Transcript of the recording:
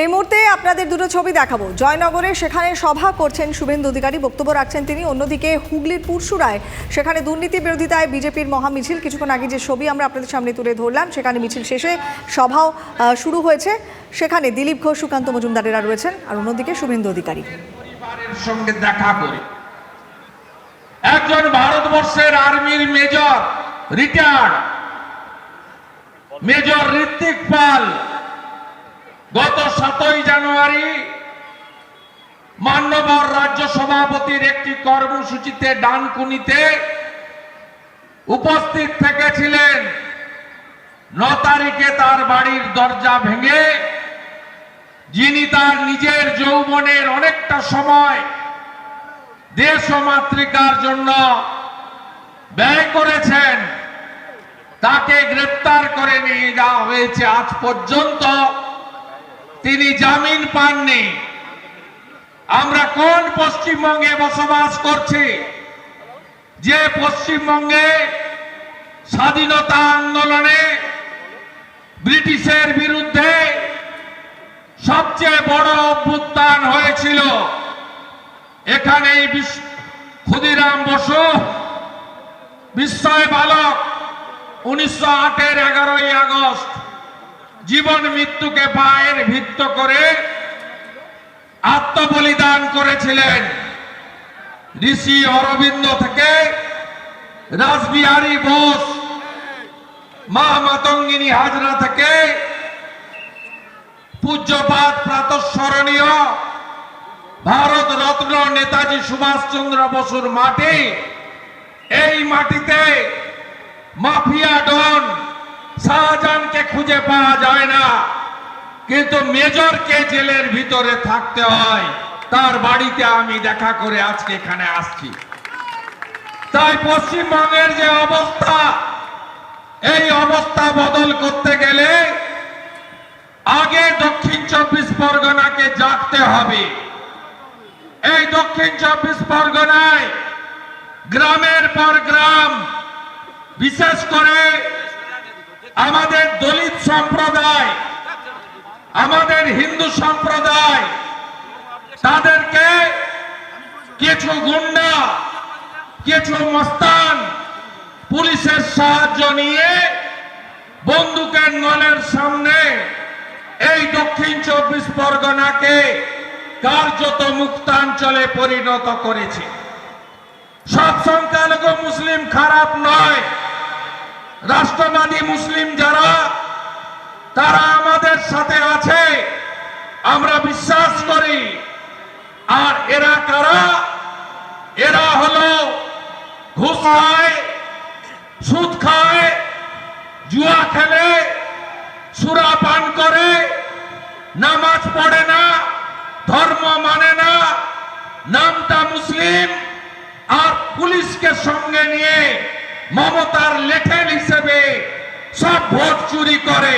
এই মুহূর্তে আপনাদের দুটো ছবি দেখাবো। জয়নগরে সেখানে সভা করছেন শুভেন্দু অধিকারী। বক্তব্য রাখছেন তিনি। অন্যদিকে হুগলির পুরসুরায় সেখানে দুর্নীতি বিরোধিতায় বিজেপির মহামিছিল। কিছুক্ষণ আগে যে ছবি আমরা আপনাদের সামনে তুলে ধরলাম, সেখানে মিছিল শেষে সভাও শুরু হয়েছে। সেখানে দিলীপ ঘোষ, সুকান্ত মজুমদারেরা রয়েছেন। আর অন্যদিকে শুভেন্দু অধিকারী। সঙ্গে দেখা করে। একজন ভারতবর্ষের আর্মির major, retired. Major Ritwik Pal. গত সাতই জানুয়ারি মান্যবর রাজ্য সভাপতির একটি কর্মসূচিতে ডানকুনিতে উপস্থিত থেকেছিলেন। ন তারিখে তার বাড়ির দরজা ভেঙে যিনি তার নিজের যৌবনের অনেকটা সময় দেশ ও মাতৃকার জন্য ব্যয় করেছেন, তাকে গ্রেপ্তার করে নিয়ে যাওয়া হয়েছে আজ পর্যন্ত। তিনি জামিন পাননি। আমরা কোন পশ্চিমবঙ্গে বসবাস করছি? যে পশ্চিমবঙ্গে স্বাধীনতা আন্দোলনে ব্রিটিশের বিরুদ্ধে সবচেয়ে বড় অভ্যুত্থান হয়েছিল, এখানেই বিশ- ক্ষুদিরাম বসু বিস্ময় বালক, উনিশশো আটের এগারোই আগস্ট। জীবন মৃত্যুকে পায়ের ভিত্ত করে আত্মবলিদান করেছিলেন। ঋষি অরবিন্দ থেকে রাসবিহারী বোস, মা মাতঙ্গিনী হাজরা থেকে পূজ্যপাত প্রাতঃস্মরণীয় ভারত রত্ন নেতাজি সুভাষচন্দ্র বসুর মাটি। এই মাটিতে মাফিয়া ডন শাহজাহানকে খুঁজে পাওয়া যায় না। কিন্তু মেজরকে জেলের ভিতরে থাকতে হয়, তার বাড়িতে আমি দেখা করে আজকে এখানে আসছি। তাই পশ্চিমবঙ্গের যে অবস্থা, এই অবস্থা বদল করতে গেলে আগে দক্ষিণ চব্বিশ পরগনাকে জাগতে হবে। এই দক্ষিণ চব্বিশ পরগনায় গ্রামের পর গ্রাম, বিশেষ করে আমাদের দলিত সম্প্রদায়, আমাদের হিন্দু সম্প্রদায়, তাদেরকে কিছু গুন্ডা, কিছু মস্তান পুলিশের সাহায্য নিয়ে বন্দুকের নলের সামনে এই দক্ষিণ চব্বিশ পরগনাকে কার্যত মুক্তাঞ্চলে পরিণত করেছে। সব সংখ্যালঘু মুসলিম খারাপ নয়। রাষ্ট্রবাদী মুসলিম যারা, তারা আমাদের সাথে আছে। আমরা বিশ্বাস করি। আর এরা কারা? এরা হলো ঘুষ সুদ খায়, জুয়া খেলে, সুরা পান করে, নামাজ পড়ে না, ধর্ম মানে না, নামটা মুসলিম। আর পুলিশকে সঙ্গে নিয়ে মমতার লেখেন হিসেবে সব ভোট চুরি করে।